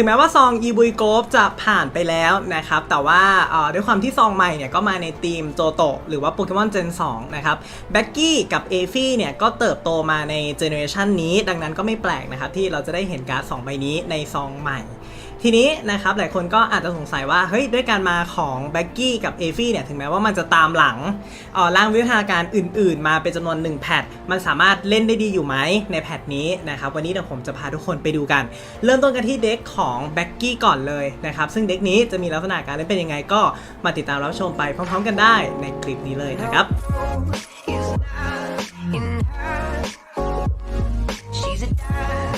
ถึงแม้ว่าซองอีบุยโกฟจะผ่านไปแล้วนะครับ แต่ว่าด้วยความที่ซองใหม่เนี่ยก็มาในทีมโจโตหรือว่าโปเกมอนเจน2นะครับแบ็กกี้กับเอฟี่เนี่ยก็เติบโตมาในเจเนอเรชันนี้ ดังนั้นก็ไม่แปลกนะครับที่เราจะได้เห็นการ์ด2ใบนี้ในซองใหม่ ทีนี้นะครับหลายคนก็อาจจะสงสัยว่าเฮ้ยด้วยการมาของแบ็กกี้กับเอฟี่เนี่ยถึงแม้ว่ามันจะตามหลังออร่างวิวัฒนาการอื่น ๆ มาเป็นจำนวน 1 แพทมันสามารถเล่นได้ดีอยู่ไหมในแพทนี้นะครับวันนี้เดี๋ยวผมจะพาทุกคนไปดูกัน เริ่มต้นกันที่เด็กของแบ็กกี้ก่อนเลยนะครับซึ่งเด็กนี้จะมีลักษณะการเล่นเป็นยังไงก็มาติดตามรับชมไปพร้อม ๆ กันได้ในคลิปนี้เลยนะครับ She's a dime.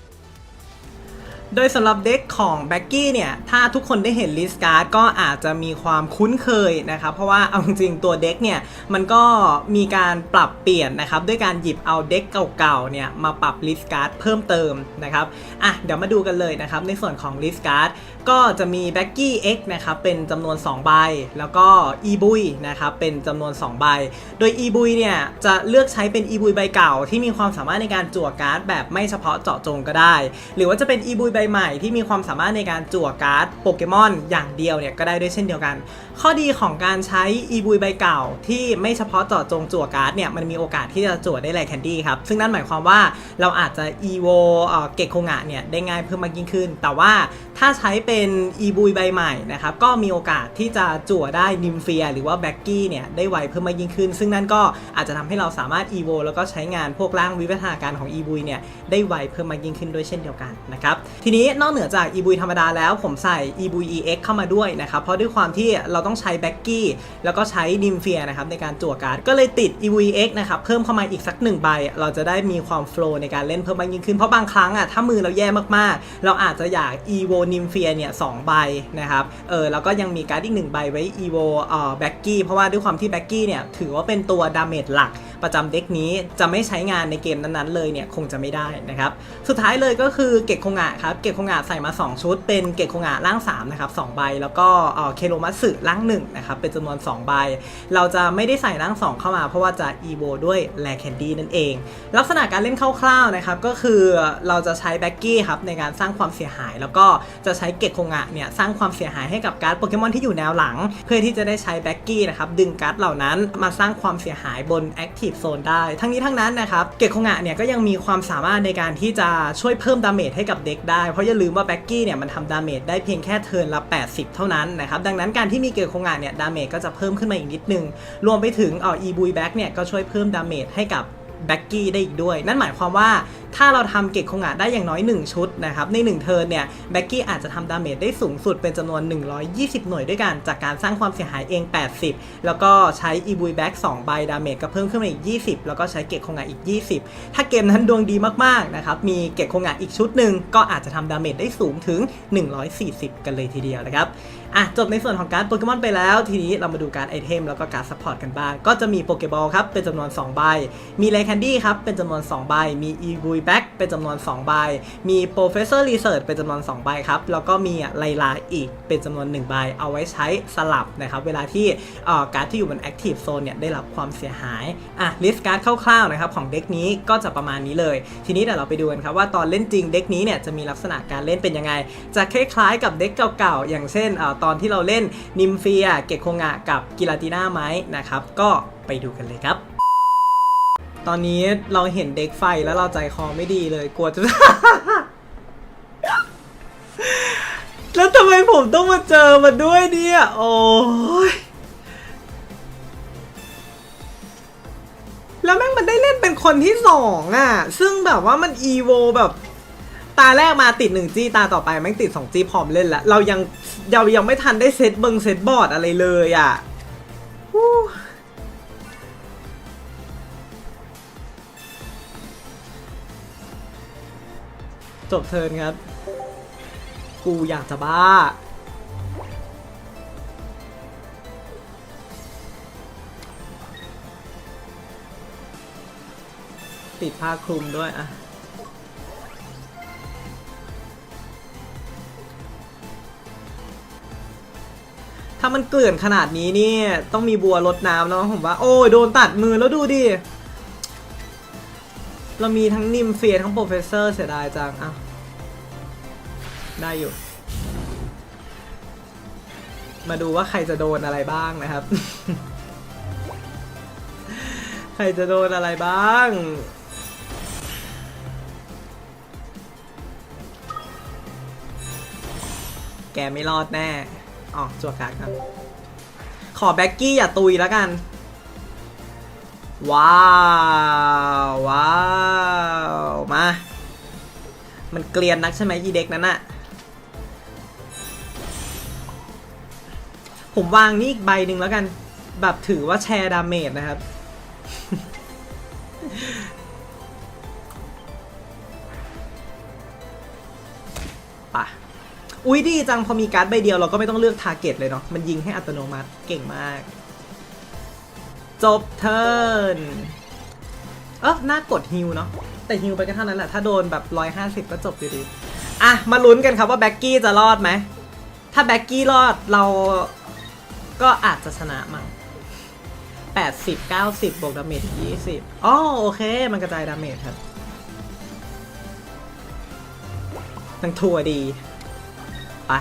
โดยสำหรับเด็กของแบ็กกี้เนี่ย ถ้าทุกคนได้เห็นลิสการ์ดก็อาจจะมีความคุ้นเคยนะครับ เพราะว่าเอาจริงตัวเด็กเนี่ย มันก็มีการปรับเปลี่ยนนะครับ ด้วยการหยิบเอาเด็กเก่าๆเนี่ย มาปรับลิสการ์ดเพิ่มเติมนะครับ อะ เดี๋ยวมาดูกันเลยนะครับ ในส่วนของลิสการ์ดก็จะมีแบ็กกี้ X นะครับ เป็นจำนวน 2 ใบ แล้วก็อีบุยนะครับ เป็นจำนวน 2 ใบ โดยอีบุยเนี่ย จะเลือกใช้เป็นอีบุยใบเก่า ที่มีความสามารถในการจั่วการ์ดแบบไม่เฉพาะเจาะจงก็ได้ หรือว่าจะเป็นอีบุยใบใหม่ที่มีความสามารถในการจั่วการ์ดโปเกมอนอย่างเดียวเนี่ยก็ได้ด้วยเช่นเดียวกันข้อดีของการใช้อีบุยใบเก่า ที่ไม่เฉพาะเจาะจงจั่วการ์ดเนี่ยมันมีโอกาสที่จะจั่วได้แลแคนดี้ครับ ซึ่งนั่นหมายความว่าเราอาจจะอีโวเกตโคงะเนี่ยได้ง่ายเพิ่มมากยิ่งขึ้น แต่ว่าถ้าใช้เป็นอีบุยใบใหม่นะครับก็มีโอกาสที่จะจั่วได้นิมเฟียหรือว่าแบ็กกี้เนี่ยได้ไวเพิ่มมากยิ่งขึ้น ซึ่งนั่นก็อาจจะทำให้เราสามารถอีโวแล้วก็ใช้งานพวกร่างวิวัฒนาการของอีบุยเนี่ยได้ไวเพิ่มมากยิ่งขึ้นด้วยเช่นเดียวกันนะครับทีนี้นอกเหนือจากอีบุยธรรมดาแล้วผมใส่อีบุย EX เข้ามาด้วยนะครับเพราะด้วยความที่เราต้องใช้แบ็กกี้แล้วก็ใช้นิมเฟียนะครับในการจั่วการ์ดก็เลยติด EVX นะครับเพิ่มเข้ามาอีกสักหนึ่งใบ เราจะได้มีความโฟล์ในการเล่นเพิ่มมากยิ่งขึ้น เพราะบางครั้งอะถ้ามือเราแย่มากๆ เราอาจจะอยากอีโวนิมเฟียเนี่ยสองใบนะครับเออแล้วก็ยังมีการ์ดอีกหนึ่งใบไว้อีโวเอ่อแบ็กกี้เพราะว่าด้วยความที่แบ็กกี้เนี่ยถือว่าเป็นตัวดาเมจหลักประจำเด็กนี้จะไม่ใช้งานในเกมนั้นๆเลยเนี่ยคงจะไม่ได้นะครับสุดท้ายเลยก็คือเกตคงะครับเกตคงะใส่มา 2 ชุด เป็นเกตคงะร่าง3นะครับ2ใบแล้วก็เอ่อเคโรมัสึร่าง1นะครับเป็นจำนวน2ใบ เราจะไม่ได้ใส่ร่าง 2 เข้ามา เพราะว่าจะอีโวด้วยแลแคนดี้นั่นเอง ลักษณะการเล่นคร่าวๆนะครับก็คือเราจะใช้แบ็กกี้ครับในการสร้างความเสียหาย แล้วก็จะใช้เกตคงะเนี่ยสร้างความเสียหายให้กับการ์ดโปเกมอนที่อยู่แนวหลัง เพื่อที่จะได้ใช้แบ็กกี้นะครับดึงการ์ดเหล่านั้นมาสร้างความเสียหายบนแอคทีฟโซนได้ ทั้งนี้ทั้งนั้นนะครับเกตคงะเนี่ยก็ยังมีความสามารถในการที่จะช่วยเพิ่มดาเมจให้กับเด็กได้เพราะอย่าลืมว่าแบ็กกี้เนี่ยมันทำดาเมจได้เพียงแค่เทิร์นละ 80 เท่านั้นนะครับดังนั้นการที่มีเกตคงะเนี่ยดาเมจก็จะเพิ่มขึ้นมาอีกนิดนึง รวมไปถึงเอ่ออีบุยแบ็กเนี่ยก็ช่วยเพิ่มดาเมจให้กับแบ็กกี้ได้อีกด้วย นั่นหมายความว่าถ้าเราทำเกตคงะได้อย่างน้อย 1 ชุดนะครับ ใน 1 เทิร์นเนี่ยแบ็กกี้อาจจะทำดาเมจได้สูงสุดเป็นจำนวน 120 หน่วยด้วยกันจากการสร้างความเสียหายเอง 80 แล้วก็ใช้อีบุยแบ็ก2ใบดาเมจก็เพิ่มขึ้นมาอีก 20 แล้วก็ใช้เกตคงะอีก 20 ถ้าเกมนั้นดวงดีมากๆนะครับมีเกตคงะอีกชุดหนึ่งก็อาจจะทำดาเมจได้สูงถึง 140 กันเลยทีเดียวนะครับ อะจบในส่วนของการ์ดโปเกมอนไปแล้ว ทีนี้เรามาดูการไอเทมแล้วก็การซัพพอร์ตกันบ้าง ก็จะมีโปเกบอลครับ เป็นจำนวน 2 ใบ มีเลแคนดี้ครับ เป็นจำนวน 2 ใบ มีอีบุยแบ็กเป็นจำนวน 2 ใบ มีโปรเฟสเซอร์รีเสิร์ชเป็นจำนวน 2 ใบครับ แล้วก็มีไลลาอีกเป็นจำนวน 1 ใบ เอาไว้ใช้สลับนะครับเวลาที่เอ่อการ์ดที่อยู่บนแอคทีฟโซนเนี่ยได้รับความเสียหายอะลิสต์การ์ดคร่าวๆนะครับของเด็กนี้ก็จะประมาณนี้เลย ทีนี้เดี๋ยวเราไปดูกันครับว่าตอนเล่นจริงเด็กนี้เนี่ยจะมีลักษณะการเล่นเป็นยังไง จะคล้ายๆกับเด็กเก่าๆอย่างเช่นเออตอนที่เราเล่นนิมเฟียเกตโคงะกับกิลาติน่าไหมนะครับ ก็ไปดูกันเลยครับ ตอนนี้เราเห็นเด็กไฟแล้วเราใจคอไม่ดีเลยกลัวจะ แล้วทำไมผมต้องมาเจอมันด้วยเนี่ย โอ้ยแล้วแม่งมันได้เล่นเป็นคนที่สองอะ ซึ่งแบบว่ามันอีโวแบบ ตาแรกมาติด1จี้ตาต่อไปแม่งติด2จี้พร้อมเล่นล้วเรายังเรายังไม่ทันได้เซตเบิงเซตบอร์ดอะไรเลยอะจบเทิร์นครับ กูอยากจะบ้า ติดผ้าคลุมด้วยอะ ถ้ามันเกลื่อนขนาดนี้นี่ต้องมีบัวรดน้ำแล้วผมว่า โอ้ยโดนตัดมือแล้วดูดิ เรามีทั้งนิมเฟียทั้งโปรเฟสเซอร์เสียดายจังอะได้อยู่ มาดูว่าใครจะโดนอะไรบ้างนะครับ ใครจะโดนอะไรบ้างแกไม่รอดแน่ อ๋อจั่วการ์ดกันขอแบ็กกี้อย่าตุยแล้วกัน ว้าวว้าวมา มันเกลียนนักใช่ไหมยีเด็กนั้นอะผมวางนี่อีกใบหนึ่งแล้วกัน แบบถือว่าแชร์ดาเมจนะครับ อุ้ยดีจังพอมีการ์ดใบเดียวเราก็ไม่ต้องเลือกทาร์เก็ตเลยเนาะมันยิงให้อัตโนมัติเก่งมาก จบเทิร์นเออน่ากดฮิวเนาะแต่ฮิวไปก็เท่านั้นแหละถ้าโดนแบบร้อยห้าสิบก็จบอยู่ดีอะ มาลุ้นกันครับว่าแบ็กกี้จะรอดไหม ถ้าแบ็กกี้รอดเราก็อาจจะชนะมั้งแปดสิบเก้าสิบบวกดาเมจยี่สิบอ๋อโอเค มันกระจายดาเมจครับทั้งทัวร์ดี ไป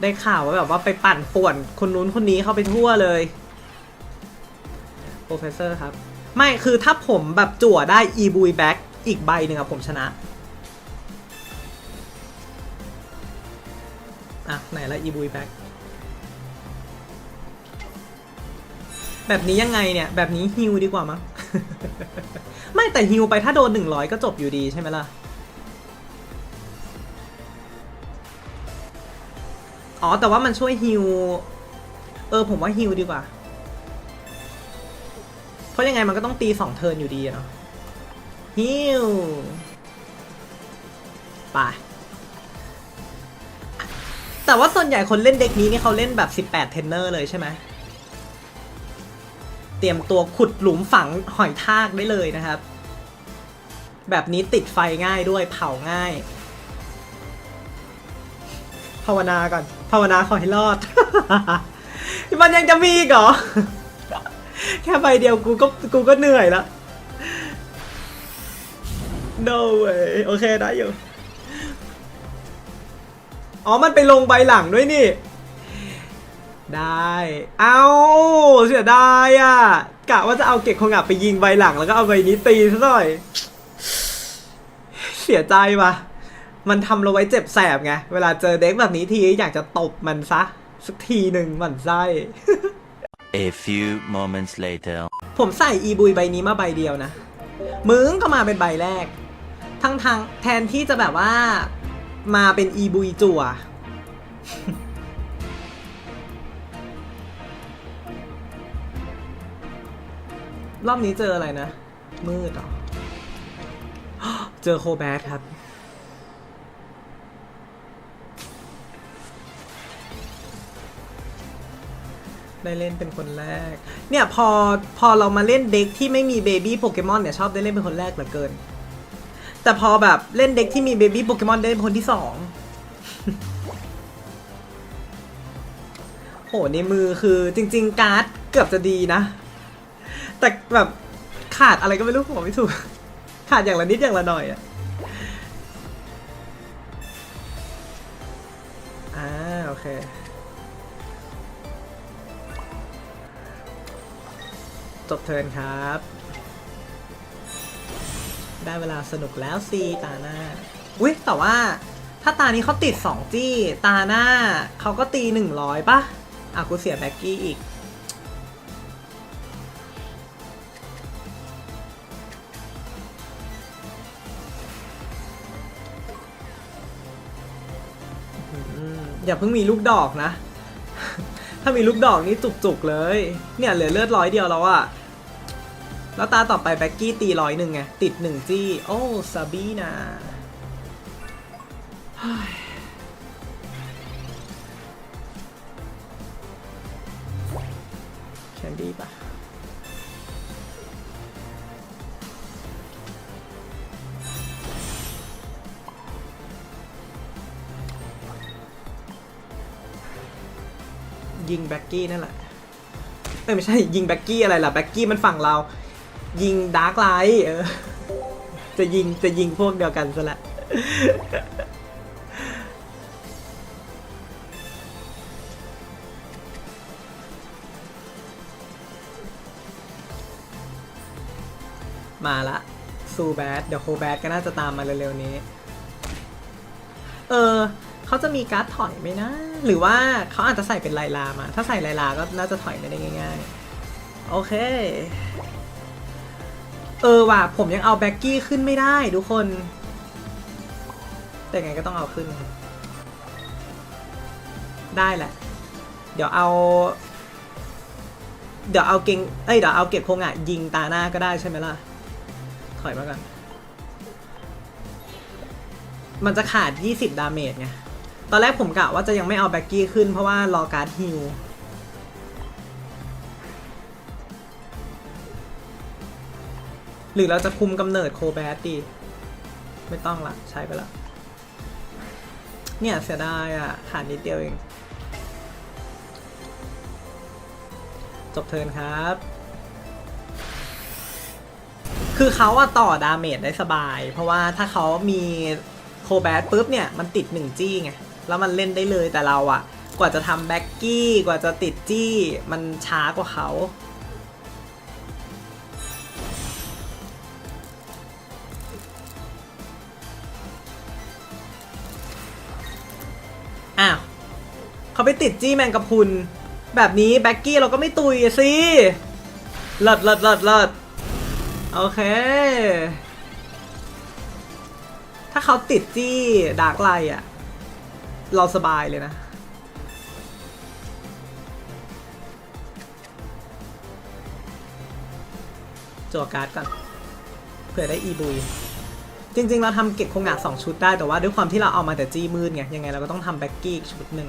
ได้ข่าวว่าแบบว่าไปปั่นป่วนคนนู้นคนนี้เข้าไปทั่วเลยโปรเฟสเซอร์ครับ ไม่คือถ้าผมแบบจั่วได้ e b u i back อีกใบหนึ่งอะผมชนะอะไหนละ e b u i back แบบนี้ยังไงเนี่ย แบบนี้ฮิวดีกว่ามั้ง ไม่แต่ฮิวไปถ้าโดน 100 ก็จบอยู่ดีใช่ไหมล่ะ อ๋อ แต่ว่ามันช่วยฮิว เออ ผมว่าฮิวดีกว่า เพราะยังไงมันก็ต้องตีสองเทิร์นอยู่ดีเนาะฮิวไปแต่ว่าส่วนใหญ่คนเล่นเด็กนี้นี่เขาเล่นแบบ 18 เทนเนอร์เลยใช่ไหม เตรียมตัวขุดหลุมฝังหอยทากได้เลยนะครับ แบบนี้ติดไฟง่ายด้วยเผาง่าย ภาวนาก่อนาวนาขอให้รอด มันยังจะมีอีกเหรอ แค่ใบเดียวกูก็กูก็เหนื่อยละ no way โอเคได้อยู่ อ๋อ มันไปลงใบหลังด้วยนี่ ได้ เอาเสียดายอะ กะว่าจะเอาเก็กคงอับไปยิงใบหลังแล้วก็เอาใบนี้ตีซะหน่อย เสียใจว่ะ มันทำเราไว้เจ็บแสบไง เวลาเจอเด็กแบบนี้ทีอยากจะตบมันซะ สักทีหนึ่งหมันไส้ A few moments later. ผมใส่อีบุยใบนี้มาใบเดียวนะ มึงก็มาเป็นใบแรก ทั้งทางแทนที่จะแบบว่ามาเป็นอีบุยจั่ว รอบนี้เจออะไรนะ มืดเหรอ เจอโคแบทครับ ได้เล่นเป็นคนแรก เนี่ยพอพอเรามาเล่นเด็กที่ไม่มีเบบี้โปเกมอนเนี่ยชอบได้เล่นเป็นคนแรกเหลือเกิน แต่พอแบบเล่นเด็กที่มีเบบี้โปเกมอนได้เป็นคนที่สองโหในมือคือจริง ๆ การ์ดเกือบจะดีนะ แต่แบบขาดอะไรก็ไม่รู้ผมไม่ถูก ขาดอย่างละนิดอย่างละหน่อยอะอ่าโอเค จบเทิร์นครับ ได้เวลาสนุกแล้วซีตาหน้า อุ้ยแต่ว่า ถ้าตานี้เขาติด 2 จี้ ตาหน้าเขาก็ตี 100ป่ะอะกูเสียแบ็กกี้อีกอืมอย่าเพิ่งมีลูกดอกนะ ถ้ามีลูกดอกนี่จุกๆเลย เนี่ยเหลือเลือดร้อยเดียวแล้วอะแล้วตาต่อไปแบ็กกี้ตีร้อยหนึ่งไง ติดหนึ่งจี้ โอ้ซาบีนาแคนดี้ปะ ยิงแบ็กกี้นั่นแหละเอ้ยไม่ใช่ยิงแบ็กกี้อะไรล่ะแบ็กกี้มันฝั่งเรา ยิงดาร์กไลท์เออจะยิงจะยิงพวกเดียวกันซะและ้วมาละซูแบดเดี๋ยวโคแบดก็น่าจะตามมาเร็วๆนี้ เออ เขาจะมีการ์ดถอยไหมนะ หรือว่าเขาอาจจะใส่เป็นลายลามา ถ้าใส่ลายลาก็น่าจะถอยไม่ได้ง่าย ๆ โอเค เออว่ะ ผมยังเอาแบ็กกี้ขึ้นไม่ได้ทุกคน แต่ไงก็ต้องเอาขึ้น ได้แหละ เดี๋ยวเอา เดี๋ยวเอาเก่งเอ้ย เดี๋ยวเอาเก็บโคงอะ ยิงตาหน้าก็ได้ใช่ไหมล่ะ ถอยมาก่อนมันจะขาด 20 ดาเมจไง อนแรกผมกะว่าจะยังไม่เอาแบ็กกี้ขึ้นเพราะว่ารอการ์ดฮิลหรือเราจะคุมกำเนิดโคแบดดี ไม่ต้องละใช้ไปละเนี่ยเสียดายอะ ขาดนิดเดียวเอง จบเทินครับ คือเขาอะต่อดาเมจได้สบาย เพราะว่าถ้าเขามีโคแบดปุ๊บเนี่ย มันติดหนึ่งจี้ไง แล้วมันเล่นได้เลยแต่เราอะกว่าจะทำแบ็กกี้กว่าจะติดจี้ มันช้ากว่าเขาอ้าวเขาไปติดจี้แมงกะพุน แบบนี้แบ็กกี้เราก็ไม่ตุยสิเลิศเลิศเลิศเลิศโอเค ถ้าเขาติดจี้ดาร์กไลท์อะ เราสบายเลยนะ จัวการ์ดก่อนเผื่อได้อีบุย จริง ๆ เราทำเก็บคงะสองชุดได้แต่ว่าด้วยความที่เราเอามาแต่จี้มืดไง ยังไงเราก็ต้องทำแบ็กกี้อีกชุดหนึ่ง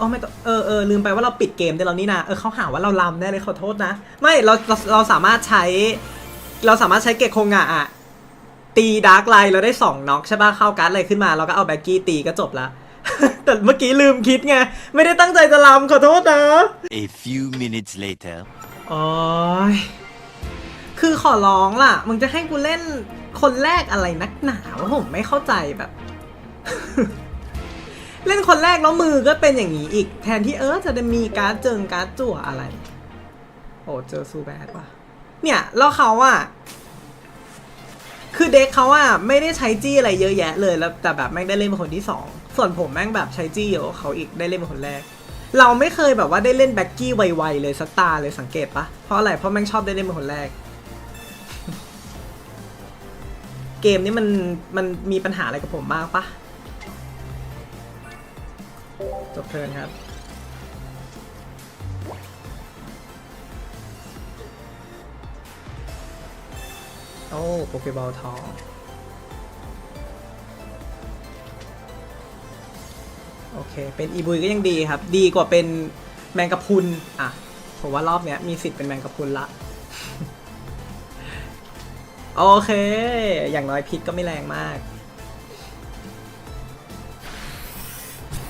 อ๋อไม่ต้องเออเออลืมไปว่าเราปิดเกมได้แล้วนี่นะเออเขาหาว่าเราลำแน่เลยขอโทษนะ ไม่เราเราเราสามารถใช้ เราสามารถใช้เกตโคงะอะตีดาร์กไลน์เราได้สองน็อกใช่ป่ะเข้าการ์ดอะไรขึ้นมาเราก็เอาแบ็กกี้ตีก็จบละ แต่เมื่อกี้ลืมคิดไง ไม่ได้ตั้งใจจะลำขอโทษนะ A few minutes later. โอ้ยคือขอร้องล่ะ มึงจะให้กูเล่นคนแรกอะไรนักหนาวะผมไม่เข้าใจแบบ เล่นคนแรกแล้วมือก็เป็นอย่างนี้อีก แทนที่เออจะได้มีการ์ดเจิงการ์ดจั่วอะไร โอ้เจอซูแบดว่ะ เนี่ยแล้วเขาอะคือเด็กเขาอะไม่ได้ใช้จี้อะไรเยอะแยะเลยแล้วแต่แบบแม่งได้เล่นเป็นคนที่สองส่วนผมแม่งแบบใช้จี้เยอะกว่าเขาอีกได้เล่นเป็นคนแรก เราไม่เคยแบบว่าได้เล่นแบ็กกี้ไวๆเลยสตาร์เลยสังเกตปะเพราะอะไรเพราะแม่งชอบได้เล่นเป็นคนแรก เกมนี้มันมันมีปัญหาอะไรกับผมมากปะจบเทิร์นครับ โอ้โปเกบอลทองโอเค เป็นอีบุยก็ยังดีครับ ดีกว่าเป็นแมงกะพรุนอะผมว่ารอบเนี้ยมีสิทธิ์เป็นแมงกะพรุนละ โอเค อย่างน้อยพิษก็ไม่แรงมาก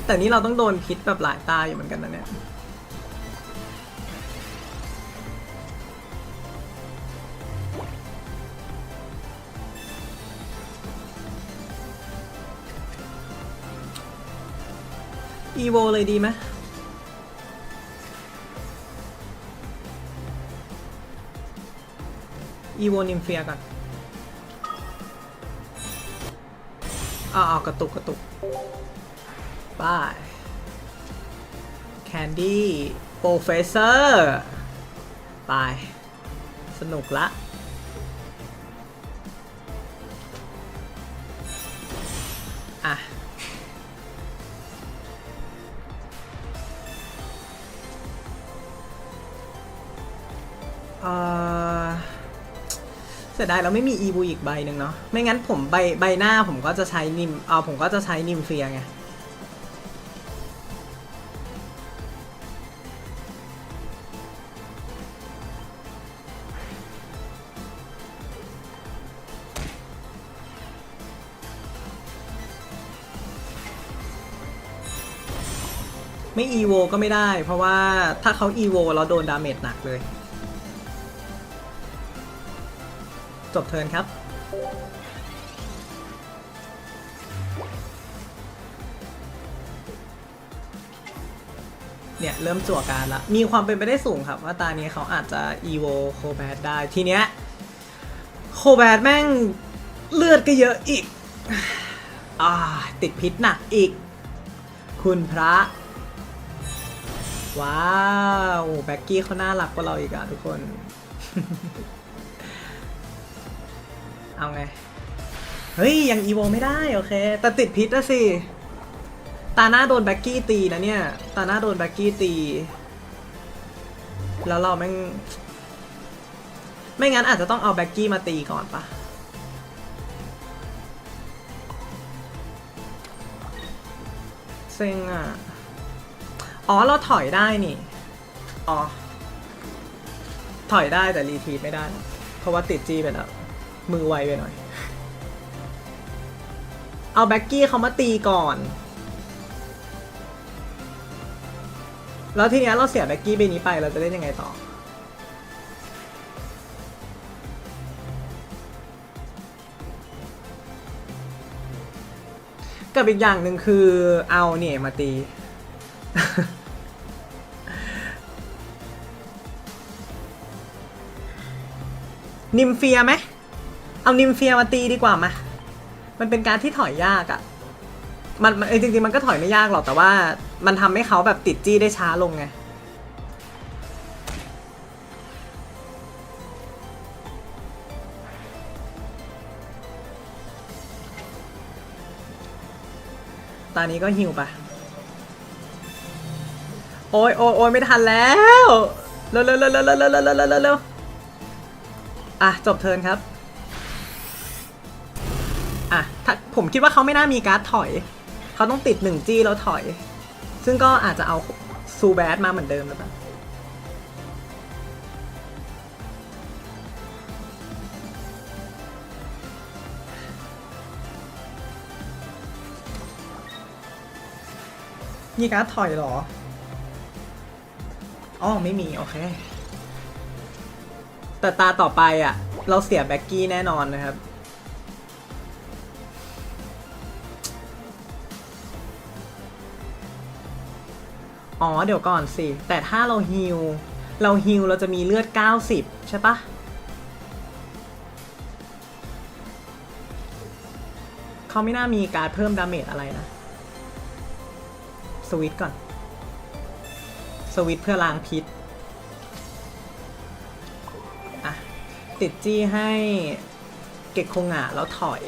แต่นี่เราต้องโดนพิษแบบหลายตาอยู่เหมือนกันนะเนี่ย อีโวเลยดีไหมอีโวนิมเฟียก่อนอ้าวกระตุกกระตุกบายแคนดี้โปรเฟสเซอร์ ไป สนุกละอะ เอ่อเสียดายเราไม่มีอีบูอีกใบหนึ่งเนาะไม่งั้นผมใบใบหน้าผมก็จะใช้นิมเอาผมก็จะใช้นิมเฟียไงไม่อีโวก็ไม่ได้ เพราะว่าถ้าเขาอีโวเราโดนดาเมจหนักเลย บเทิร์นครับ เนี่ย เริ่มจั่วการละ มีความเป็นไปได้สูงครับ ว่าตานี้เขาอาจจะอีโวโคแบดได้ ทีเนี้ยโคแบดแม่งเลือดก็เยอะอีกอ่าติดพิษหนักอีก คุณพระ ว้าว แบ็กกี้เขาน่ารักกว่าเราอีกอะทุกคน เอาไง เฮ้ย ยังอีโวไม่ได้ โอเค แต่ติดพิษอะสิ ตาหน้าโดนแบ็กกี้ตีนะเนี่ย ตาหน้าโดนแบ็กกี้ตี แล้วเราแม่ง ไม่งั้นอาจจะต้องเอาแบ็กกี้มาตีก่อนปะเซ็งอะ อ๋อ เราถอยได้นี่ อ๋อ ถอยได้แต่รีทีทไม่ได้ เพราะว่าติดจี้ไปแล้ว มือไวไปหน่อย เอาแบ็กกี้เขามาตีก่อน แล้วทีเนี้ยเราเสียแบ็กกี้ใบนี้ไปเราจะเล่นยังไงต่อ กับอีกอย่างหนึ่งคือเอาเนี่ยมาตีนิมเฟียไหม เอานิมเฟียมาตีดีกว่ามามันเป็นการที่ถอยยากอะ่ะ มันมันเออจริงๆมันก็ถอยไม่ยากหรอกแต่ว่า มันทำให้เขาแบบติดจี้ได้ช้าลงไง ตอนนี้ก็หิวปะโอ้ยโอ้ยโอ้ยไม่ทันแล้ว เร็วเร็วเร็วเร็วเร็วเร็วเร็วเร็วเร็วอะ จบเทิร์นครับ ถ้าผมคิดว่าเขาไม่น่ามีการ์ดถอย เขาต้องติดหนึ่งจี้แล้วถอย ซึ่งก็อาจจะเอาซูแบดมาเหมือนเดิมหรือเปล่ามีการ์ดถอยหรอ อ๋อ ไม่มี โอเค แต่ตาต่อไปอะ เราเสียแบ็กกี้แน่นอนนะครับ อ๋อเดี๋ยวก่อนสิ แต่ถ้าเราฮิลเราฮิลเราจะมีเลือด 90 ใช่ปะเขาไม่น่ามีการเพิ่มดาเมจอะไรนะ สวิตก่อน สวิตเพื่อล้างพิษอะติดจี้ให้เก็กคงอะแล้วถอย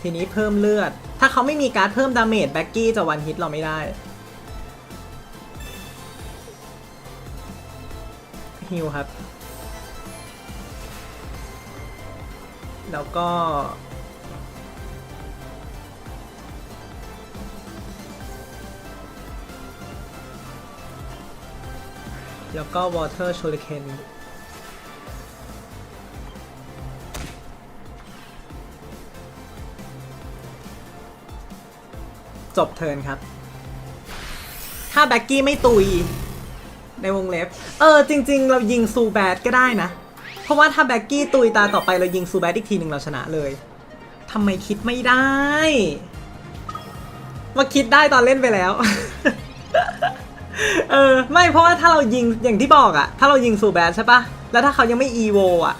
ทีนี้เพิ่มเลือด ถ้าเขาไม่มีการ์ดเพิ่มดาเมจแบ็กกี้จะวันฮิตเราไม่ได้ฮิลครับ แล้วก็ แล้วก็ Water Shuriken จบเทิร์นครับ ถ้าแบ็กกี้ไม่ตุย ในวงเล็บ เออ จริง ๆ เรายิงซูแบดก็ได้นะ เพราะว่าถ้าแบ็กกี้ตุยตาต่อไปเรายิงซูแบดอีกทีหนึ่งเราชนะเลยทำไมคิดไม่ได้มาคิดได้ตอนเล่นไปแล้ว เออ ไม่เพราะว่าถ้าเรายิงอย่างที่บอกอะถ้าเรายิงซูแบดใช่ปะแล้วถ้าเขายังไม่อีโวอะ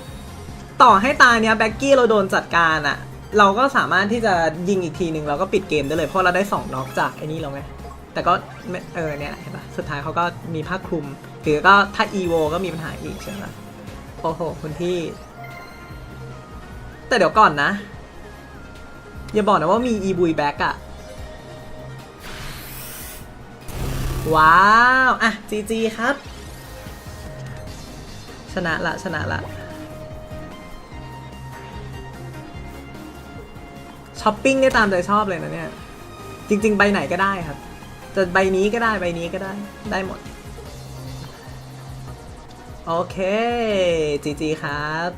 ต่อให้ตาเนี้ยแบ็กกี้เราโดนจัดการอะ เราก็สามารถที่จะยิงอีกทีหนึ่งเราก็ปิดเกมได้เลย เพราะเราได้สองน็อกจากไอ้นี่แล้วไงแต่ก็เออเนี่ยเห็นปะสุดท้ายเขาก็มีผ้าคลุมหรือก็ถ้าอีโวก็มีปัญหาอีกใช่ไหมโอ้โหคุณพี่ แต่เดี๋ยวก่อนนะ อย่าบอกนะว่ามีอีบุยแบ็กอะว้าว อะจีจีครับ ชนะละชนะละ ช้อปปิ้งได้ตามใจชอบเลยนะเนี่ย จริง ๆ ใบไหนก็ได้ครับ จะใบนี้ก็ได้ใบนี้ก็ได้ได้หมด โอเคจีจีครับ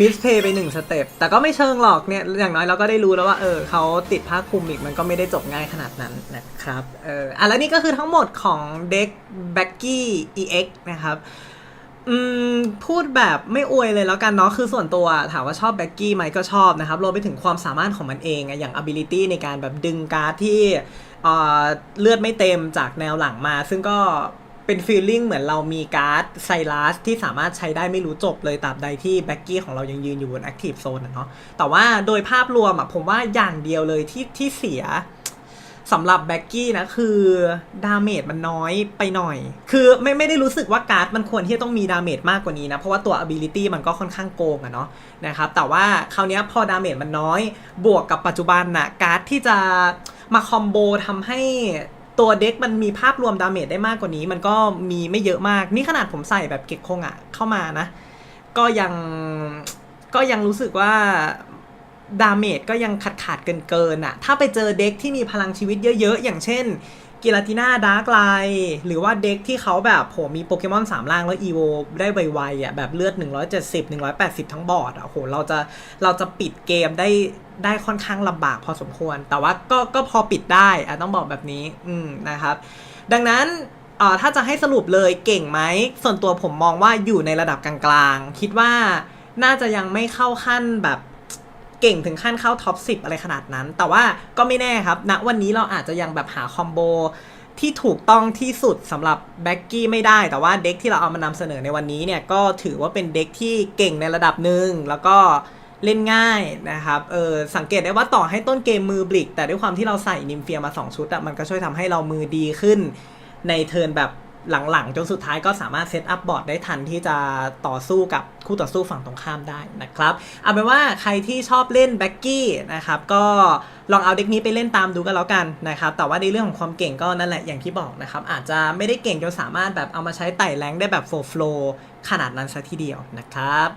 มิสเพย์ไปหนึ่งสเต็ปแต่ก็ไม่เชิงหรอกเนี่ย อย่างน้อยเราก็ได้รู้แล้วว่า เออเขาติดผ้าคลุมอีกมันก็ไม่ได้จบง่ายขนาดนั้นนะครับ เอออะแล้วนี่ก็คือทั้งหมดของเด็ก b a c k y EX นะครับอืมพูดแบบไม่อวยเลยแล้วกันเนาะคือส่วนตัวถามว่าชอบแบ็กกี้ไหมก็ชอบนะครับรวมไปถึงความสามารถของมันเองอะอย่าง ability ในการแบบดึงการ์ดที่เอ่อเลือดไม่เต็มจากแนวหลังมา ซึ่งก็ เป็นฟีลลิ่งเหมือนเรามีการ์ดไซรัสที่สามารถใช้ได้ไม่รู้จบเลยตาบใดที่แบ็กกี้ของเรายังยืนอยู่บน active zone อะเนาะแต่ว่าโดยภาพรวมอะผมว่าอย่างเดียวเลยที่ที่เสียสำหรับแบ็กกี้นะคือดาเมจมันน้อยไปหน่อย คือไม่ไม่ได้รู้สึกว่าการ์ดมันควรที่จะต้องมีดาเมจมากกว่านี้นะ เพราะว่าตัว ability มันก็ค่อนข้างโกงอะเนาะนะครับแต่ว่าคราวนี้พอดาเมจมันน้อย บวกกับปัจจุบันนะการ์ดที่จะมาคอมโบทำให้ ตัวเด็กมันมีภาพรวมดาเมจได้มากกว่านี้ มันก็มีไม่เยอะมาก นี่ขนาดผมใส่แบบเก็กคงอะเข้ามานะ ก็ยังก็ยังรู้สึกว่าดาเมจก็ยังขาดขาดเกินเกินอะถ้าไปเจอเด็กที่มีพลังชีวิตเยอะ ๆ อย่างเช่น กิลาติน่าดาร์กไลหรือว่าเด็กที่เขาแบบโหมีโปเกมอน3ล่างแล้วอีโวได้ไวๆอะแบบเลือด 170 180 ทั้งบอร์ดอะโหเราจะเราจะปิดเกมได้ได้ค่อนข้างลำบากพอสมควร แต่ว่าก็ก็พอปิดได้อะต้องบอกแบบนี้อืมนะครับ ดังนั้นเอ่อถ้าจะให้สรุปเลยเก่งไหม ส่วนตัวผมมองว่าอยู่ในระดับกลางๆ คิดว่าน่าจะยังไม่เข้าขั้นแบบ เก่งถึงขั้นเข้าท็อป 10 อะไรขนาดนั้น แต่ว่าก็ไม่แน่ครับณนะวันนี้เราอาจจะยังแบบหาคอมโบที่ถูกต้องที่สุดสำหรับแบ็กกี้ไม่ได้แต่ว่าเด็กที่เราเอามานำเสนอในวันนี้เนี่ยก็ถือว่าเป็นเด็กที่เก่งในระดับหนึ่งแล้วก็เล่นง่ายนะครับ เออสังเกตได้ว่าต่อให้ต้นเกมมือบลิก แต่ด้วยความที่เราใส่นิมเฟียมา 2 ชุดอะมันก็ช่วยทำให้เรามือดีขึ้น ในเทิร์นแบบ หลังๆ จนสุดท้ายก็สามารถเซตอัพบอร์ดได้ทันที่จะต่อสู้กับคู่ต่อสู้ฝั่งตรงข้ามได้นะครับ เอาเป็นว่าใครที่ชอบเล่นแบ็กกี้นะครับก็ลองเอาเด็กนี้ไปเล่นตามดูกันแล้วกันนะครับ แต่ว่าในเรื่องของความเก่งก็นั่นแหละอย่างที่บอกนะครับ อาจจะไม่ได้เก่งจนสามารถแบบเอามาใช้ไต่แรงได้แบบโฟล์ฟลขนาดนั้นซะทีเดียวนะครับ